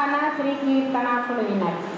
అఖాన శ్రీ కీర్తనాథుడు విన్నారు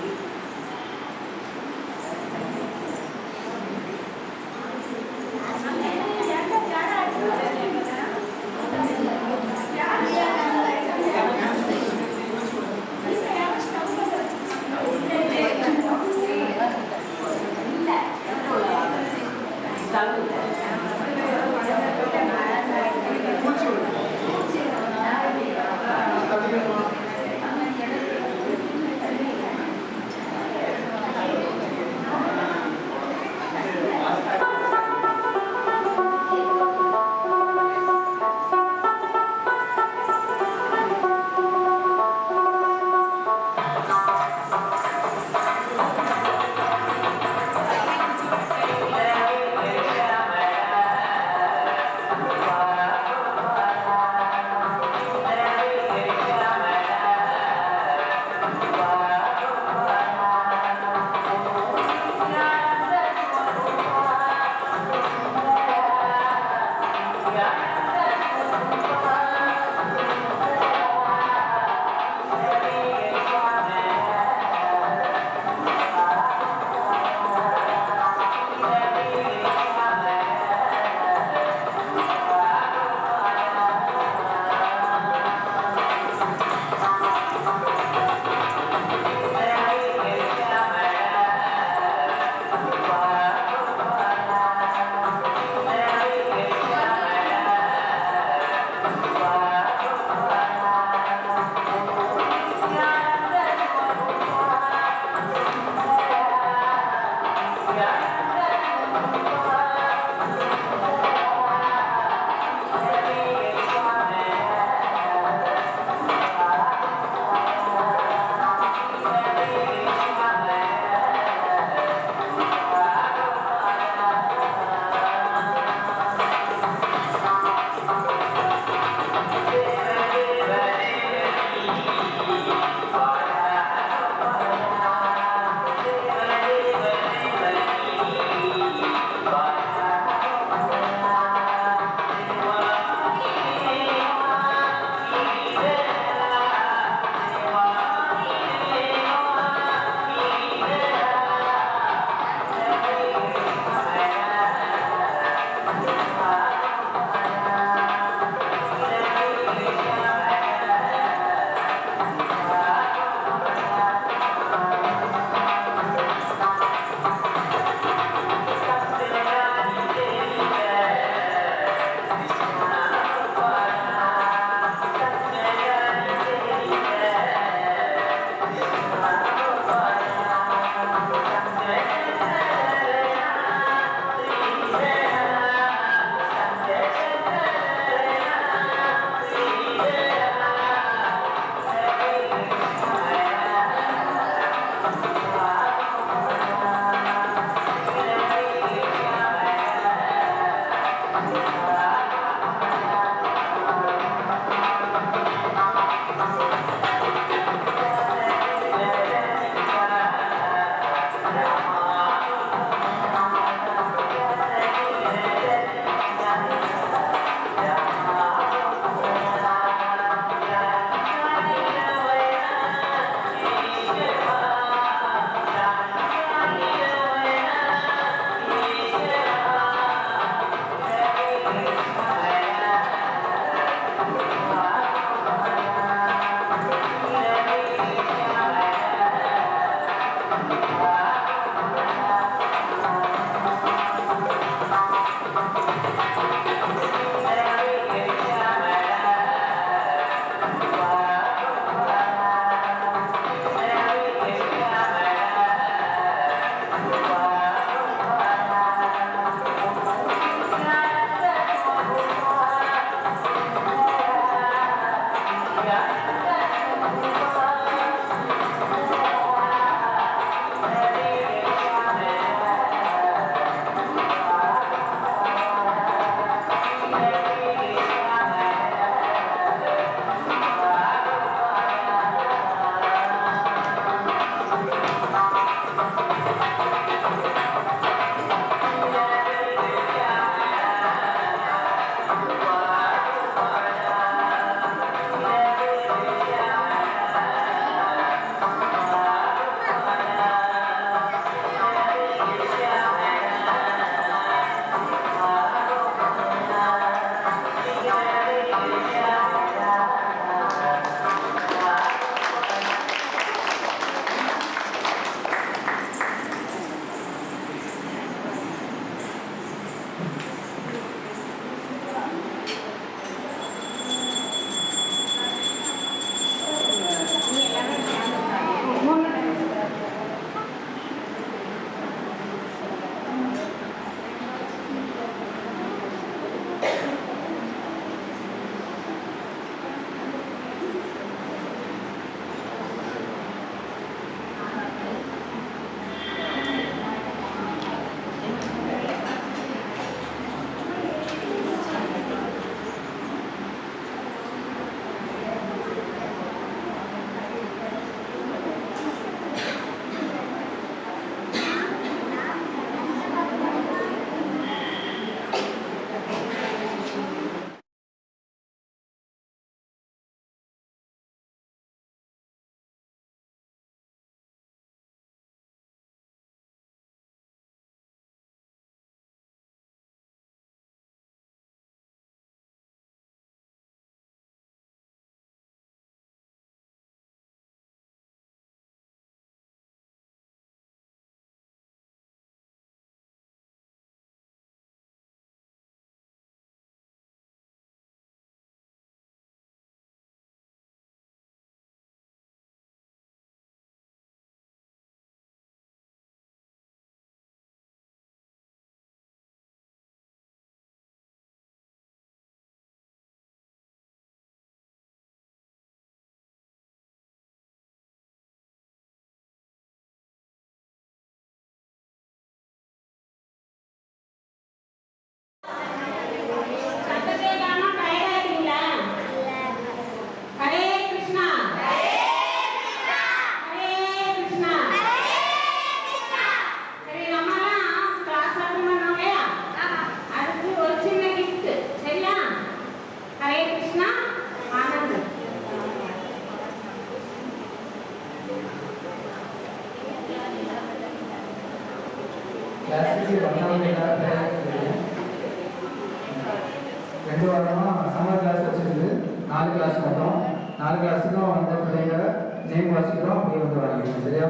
நாளைக்கு கிளாஸுக்கும் வந்த பிள்ளைங்களை நேம் வாசிக்கிறோம் நீ வந்து வாங்கிக்கணும் சரியா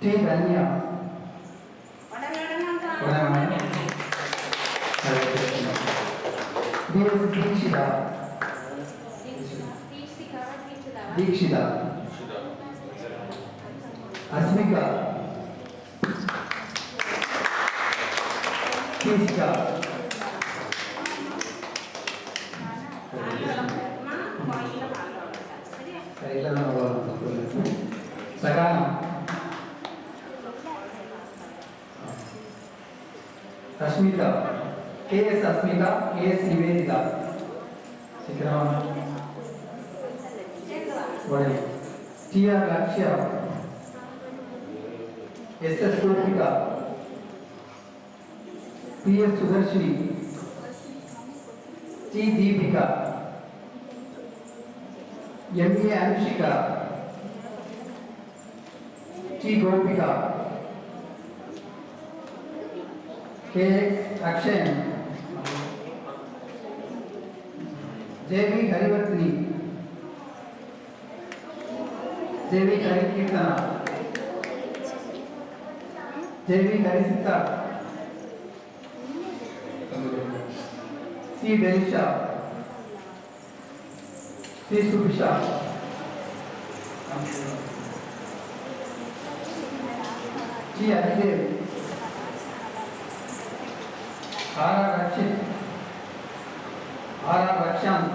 T Dhanya TS Dikshita Dikshita Asmika Nivedita K S Asmita K S Nivedita ठीक है बढ़िया T R Lakshya S S Shobhita P S Sudarshini T Deepika M A Anshika T Gopika KX Akshay. JV Harivartini. JV Harikirtana. JV Harisita. C. Delisha. C. Subisha. G. Adidev. सारा रक्षित हरा रक्षण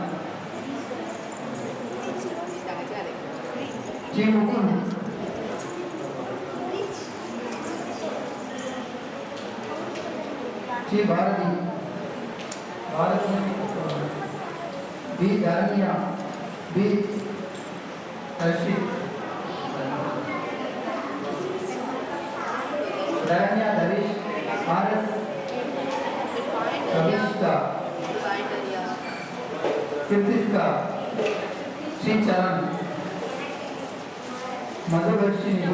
जी मुकुंद जी भारती। भारत। में B धरनिया। B हर्षित का श्री चरण मधुदर्शिनी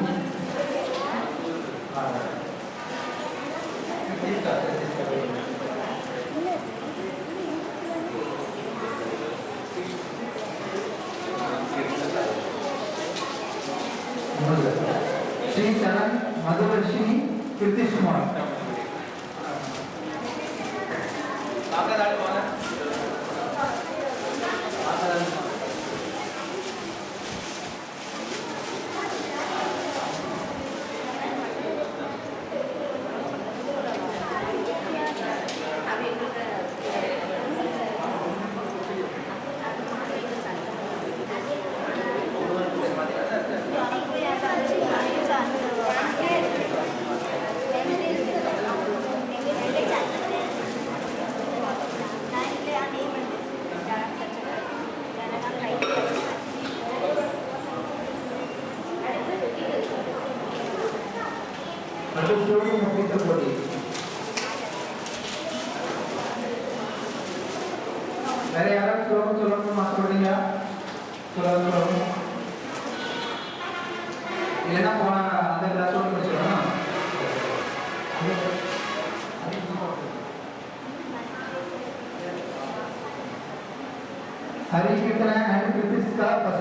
श्री चरण मधुदर्शिनी कीर्ति कुमार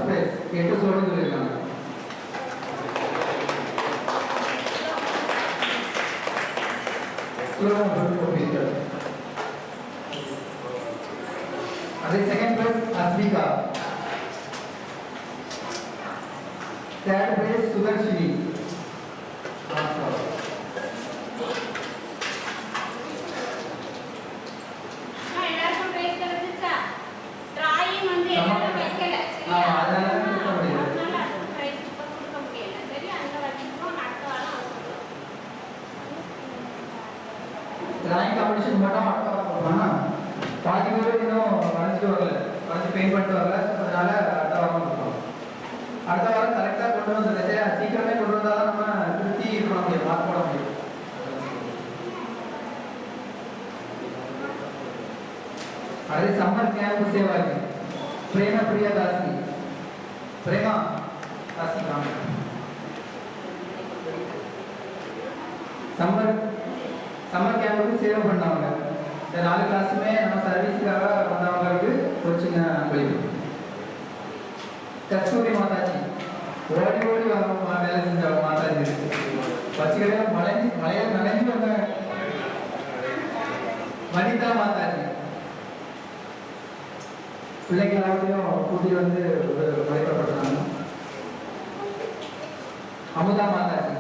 கிருத்திஸ்கா என்று சொல்லி சொல்லியிருக்காங்க அதே second place Asmika third place Sudarshini அடுத்த வாரம் கரெக்டாக கொண்டு வந்துருங்க சரியா சீக்கிரமே கொண்டு வந்தால் தான் நம்ம திருப்தி பண்ண முடியும் மார்க் போட முடியும். அது சம்மர் கேம்ப் சேவா இருக்கு. பிரேம பிரியா தாசி. பிரேமா தாசி சம்மர் சம்மர் கேம்புக்கு சேவ் பண்ணவங்க. இந்த நாலு கிளாஸுமே நம்ம சர்வீஸுக்காக வந்தவங்களுக்கு ஒரு சின்ன கஸ்தூரி மாதாஜி. ஓடி ஓடி வர வேலை செஞ்சவங்க மாதாஜி பச்சைக்கடையா மலைஞ்சி மலையில நனைஞ்சு வந்தாங்க வனிதா மாதாஜி பிள்ளைங்க கூட்டி வந்து வழிபடுறாங்க. அமுதா மாதாஜி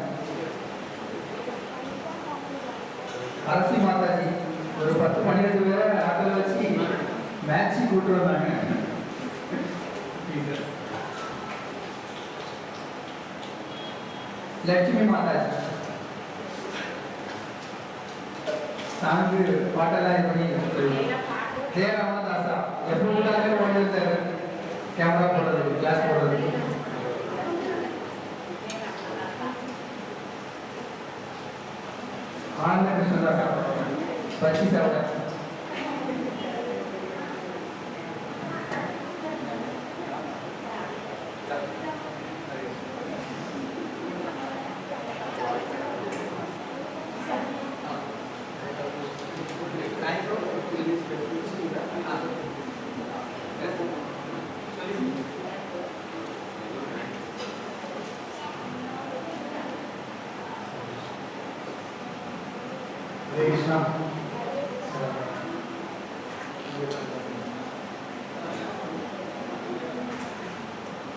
அரசி மாதாஜி ஒரு பத்து பன்னிரெண்டு பேரை ஆட்டில் வச்சு மேட்சி கூட்டு வந்தாங்க. லட்சுமி மாதாஜி சாங்கு பாட்டெல்லாம் இது பண்ணி ஜெய ராமதாசா எப்போ உள்ளாலே ஓடிருந்தாரு கேமரா போடுறது கிளாஸ் போடுறது ஆனந்த கிருஷ்ணதாசா பச்சி சாப்பிட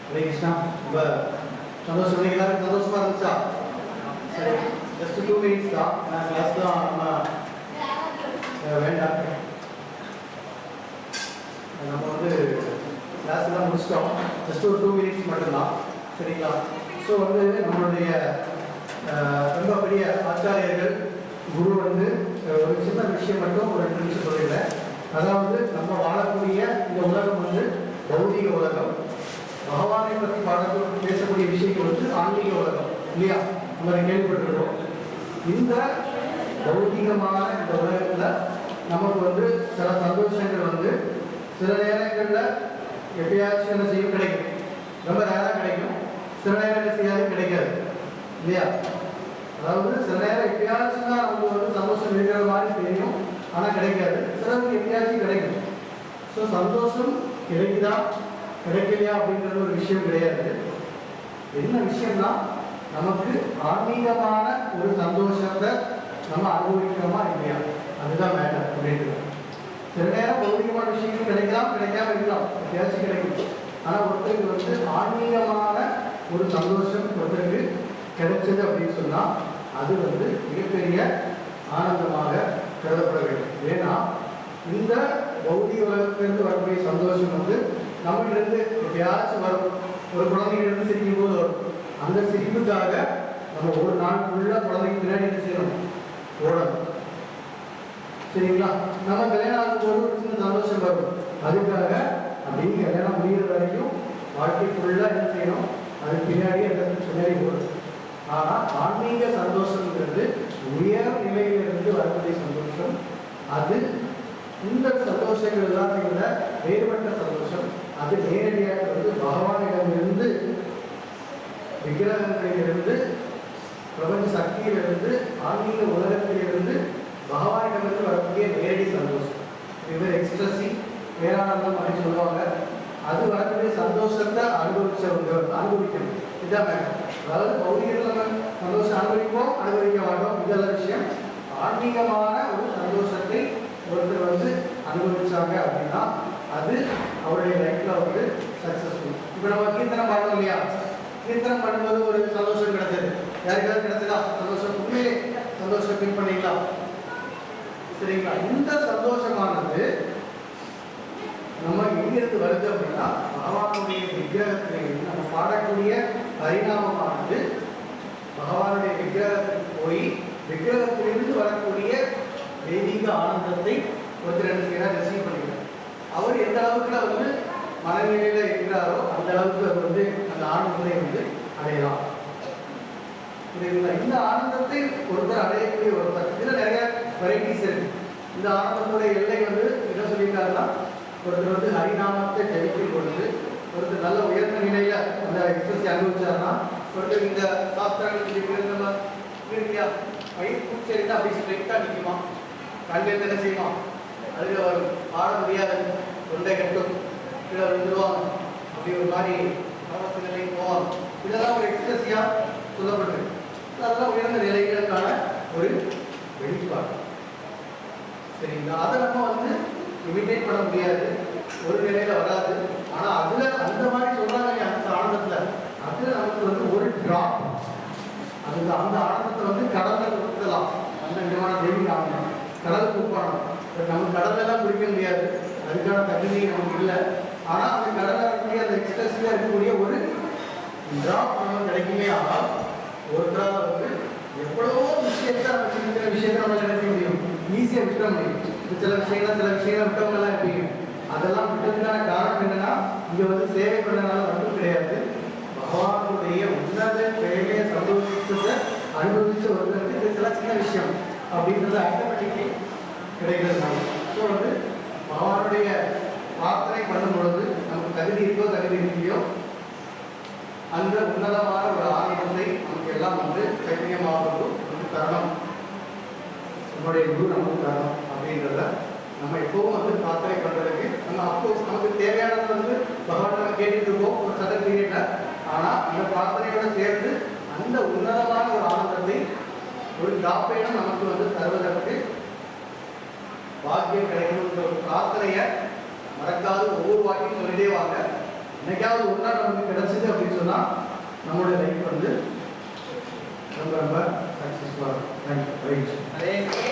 ஹரே கிருஷ்ணா ரொம்ப சந்தோஷம் இன்னைக்கு எல்லாரும் சந்தோஷமா இருந்துச்சா சரி ஜஸ்ட் டூ மினிட்ஸ் தான் நான் கிளாஸ் தான் நம்ம அஹ், வேண்டாம் நம்ம வந்து கிளாஸ் எல்லாம் முடிச்சிட்டோம் ஜஸ்ட் ஒரு டூ மினிட்ஸ் மட்டும்தான் சரிங்களா ஸோ வந்து நம்மளுடைய ரொம்ப பெரிய ஆச்சாரியர்கள் குரு வந்து ஒரு சின்ன விஷயம் மட்டும் ஒரு ரெண்டு நிமிஷம் சொல்லல. அதாவது நம்ம வாழக்கூடிய இந்த உலகம் வந்து பௌதிக உலகம். பகவானை பற்றி பாடக்கூடிய பேசக்கூடிய விஷயங்கள் வந்து ஆன்மீக உலகம் இல்லையா? நம்ம கேள்விப்பட்டிருக்கோம் இந்த பௌதிகமான இந்த உலகத்தில் நமக்கு வந்து சில சந்தோஷங்கள் வந்து சில நேரங்களில் எப்பயாச்சும் என்ன செய்யும்? கிடைக்கும். ரொம்ப ரேராக கிடைக்கும். சில நேரங்கள் செய்யாது கிடைக்காது. இல்லையா? அதாவது சில நேரம் எப்பயாச்சும் தான் நமக்கு வந்து சந்தோஷம் இருக்கிற மாதிரி தெரியும் ஆனால் கிடைக்காது. சிலருக்கு எப்பயாச்சும் கிடைக்கும். ஸோ சந்தோஷம் கிடைக்குதா? கிடைக்கலையா? அப்படின்றது ஒரு விஷயம் கிடையாது. என்ன விஷயம்னா நமக்கு ஆன்மீகமான ஒரு சந்தோஷத்தை நம்ம அனுபவிக்கிறோமா இல்லையா? அதுதான் மேட்டர் அப்படின்றது. சில நேரம் பௌதிகமான விஷயங்கள் கிடைக்கலாம் கிடைக்காம இருக்கலாம். எப்பயாச்சும் கிடைக்கும். ஆனால் ஒருத்தருக்கு வந்து ஆன்மீகமான ஒரு சந்தோஷம் ஒருத்தருக்கு கிடைச்சது அப்படின்னு சொன்னால் அது வந்து மிகப்பெரிய ஆனந்தமாக கருதப்பட வேண்டும். ஏன்னா இந்த பௌதிக உலகத்திலிருந்து வரக்கூடிய சந்தோஷம் வந்து நம்மளிருந்து எப்பயாச்சும் வரும். ஒரு குழந்தைகிட்ட சிரிக்கும் போது வரும். அந்த சிரிப்புக்காக நம்ம ஒரு நாள் ஃபுல்லாக குழந்தைக்கு பின்னாடி என்ன செய்யணும்? ஓடணும். சரிங்களா? நம்ம கல்யாணம் ஆகும்போது ஒரு சின்ன சந்தோஷம் வரும். அதுக்காக அப்படின்னு கல்யாணம் முடிகிற வரைக்கும் வாழ்க்கை ஃபுல்லாக என்ன செய்யணும்? அது பின்னாடி அதற்கு பின்னாடி ஓடும் ஆனால் ஆன்மீக சந்தோஷம்ங்கிறது உயர் நிலையிலிருந்து வரக்கூடிய சந்தோஷம். அது இந்த சந்தோஷங்கள் எல்லாமே விட வேறுபட்ட சந்தோஷம். அது நேரடியாக வந்து பகவானிடமிருந்து விக்கிரகங்களிலிருந்து பிரபஞ்ச சக்தியிலிருந்து ஆன்மீக உலகத்திலிருந்து பகவானிடமிருந்து வரக்கூடிய நேரடி சந்தோஷம். இது எக்ஸ்ட்ரஸி பேரானந்தம் அப்படின்னு சொல்லுவாங்க. அது வரக்கூடிய சந்தோஷத்தை அனுபவிச்சவங்க அனுபவிக்கணும். இதான் மேடம் அதாவது பௌதிகத்தில் நம்ம சந்தோஷம் அனுபவிப்போம் அனுபவிக்க மாட்டோம். இதெல்லாம் விஷயம் ஆன்மீகமான ஒரு சந்தோஷத்தை ஒருத்தர் வந்து அனுபவிச்சாங்க அப்படின்னா அது அவருடைய லைஃப்ல வந்து சக்சஸ்ஃபுல் இப்போ நம்ம கீர்த்தனம் பண்ணோம் இல்லையா? கீர்த்தனம் பண்ணும்போது ஒரு சந்தோஷம் கிடைச்சது. யாருக்காவது கிடைச்சதா? சந்தோஷம். உண்மையிலே சந்தோஷம் ஃபீல் பண்ணிக்கலாம். சரிங்களா? இந்த சந்தோஷமானது நம்ம எங்கிருந்து வருது அப்படின்னா பகவானுடைய விக்கிரகத்திலிருந்து நம்ம பாடக்கூடிய பரிணாமமானது பகவானுடைய விக்கிரகத்துக்கு போய் விக்கிரகத்திலிருந்து வரக்கூடிய தெய்வீக ஆனந்தத்தை ஒருத்தர் என்ன செய்யறார் ரிசீவ் பண்ணிக்கிறார். அவர் எந்த அளவுக்கு வந்து மனநிலையில இருக்கிறாரோ அந்த அளவுக்கு அவர் வந்து அந்த ஆனந்தத்தை வந்து அடையலாம். புரியுதுங்களா? இந்த ஆனந்தத்தை ஒருத்தர் அடையக்கூடிய ஒருத்தர் இதுல நிறைய வெரைட்டிஸ் இருக்கு. இந்த ஆனந்தத்துடைய எல்லை வந்து என்ன சொல்லியிருக்காருன்னா ஒருத்தர் வந்து ஹரிநாமத்தை ஜெயிக்கும் பொழுது ஒருத்தர் நல்ல உயர்ந்த நிலையில அந்த எக்ஸ்பிரஸ் அனுபவிச்சாருன்னா ஒருத்தர் இந்த சாஸ்திரங்கள் நம்ம இல்லையா வயிறு பூச்செறிந்தா அப்படி ஸ்ட்ரெயிட்டா நிற்குமா கண்ணில் என்ன செய்யுமா? அதுல அவர் பாட முடியாது. தொண்டை கட்டும். கீழே விழுந்துருவாங்க. அப்படி ஒரு மாதிரி அவசர நிலைக்கு போவாங்க. இதெல்லாம் ஒரு எக்ஸ்பிரஸியாக சொல்லப்படுது. அதெல்லாம் உயர்ந்த நிலைகளுக்கான ஒரு வெளிப்பாடு. சரிங்களா? அதை நம்ம வந்து இமிட்டேட் பண்ண முடியாது. ஒரு நிலையில வராது. ஆனா அதுல அந்த மாதிரி சொல்றாங்க அந்த ஆனந்தத்துல. அது நமக்கு வந்து ஒரு டிராப் அது அந்த ஆனந்தத்தை வந்து கடல்ல கொடுக்கலாம் அந்த விதமான தெய்வீக ஆனந்தம் கடல் உப்பானம் நம்ம கடல்ல எல்லாம் குடிக்க முடியாது. அதுக்கான தகுதி நமக்கு இல்லை. ஆனா அந்த கடல்ல இருக்கக்கூடிய அந்த எக்ஸ்பிரஸ்ல இருக்கக்கூடிய ஒரு டிராப் நமக்கு கிடைக்குமே ஆனால் ஒருத்தரால வந்து எவ்வளவோ விஷயத்தை நம்ம சின்ன விஷயத்தை நம்ம நினைக்க முடியும். ஈஸியாக விட்டுற முடியும். சில விஷயங்கள் சில விஷயங்கள் விட்டவங்கலாம் இருப்பீங்க அதெல்லாம் விட்டதுக்கான காரணம் என்னன்னா இங்க வந்து சேவை பண்ணனால மட்டும் கிடையாது. பகவானுடைய உன்னத வேலையை சந்தோஷத்தை அனுபவிச்ச ஒருத்தருக்கு இது சில சின்ன விஷயம் அப்படின்றது ஆட்டோமேட்டிக்கலி கிடைக்கிறது ஸோ வந்து பகவானுடைய பிரார்த்தனை பண்ணும் பொழுது நமக்கு தகுதி இருக்கோ தகுதி இல்லையோ அந்த உன்னதமான ஒரு ஆனந்தத்தை நமக்கு எல்லாம் வந்து சைத்தன்யமாகிறது தரணும். நம்முடைய குரு நமக்கு தரணும். அப்படின்றத நம்ம எப்பவும் வந்து பிரார்த்தனை பண்றதுக்கு நம்ம அப்போஸ் நமக்கு தேவையானது வந்து பகவான் நம்ம கேட்டுட்டு இருக்கோம். ஒரு சதன் பீரியட்ல. ஆனா அந்த பிரார்த்தனையோட சேர்ந்து அந்த உன்னதமான ஒரு ஆனந்தத்தை ஒரு காப்பேனும் நமக்கு வந்து தருவதற்கு பாக்கியம் கிடைக்கணுன்ற ஒரு பிரார்த்தனையை மறக்காது ஒவ்வொரு வாக்கியும் சொல்லிட்டே வாங்க. என்னைக்காவது ஒரு நாள் நமக்கு கிடைச்சிது அப்படின்னு சொன்னால் நம்மளுடைய லைஃப் வந்து ரொம்ப ரொம்ப சக்ஸஸ்ஃபுல்லாக தேங்க்யூ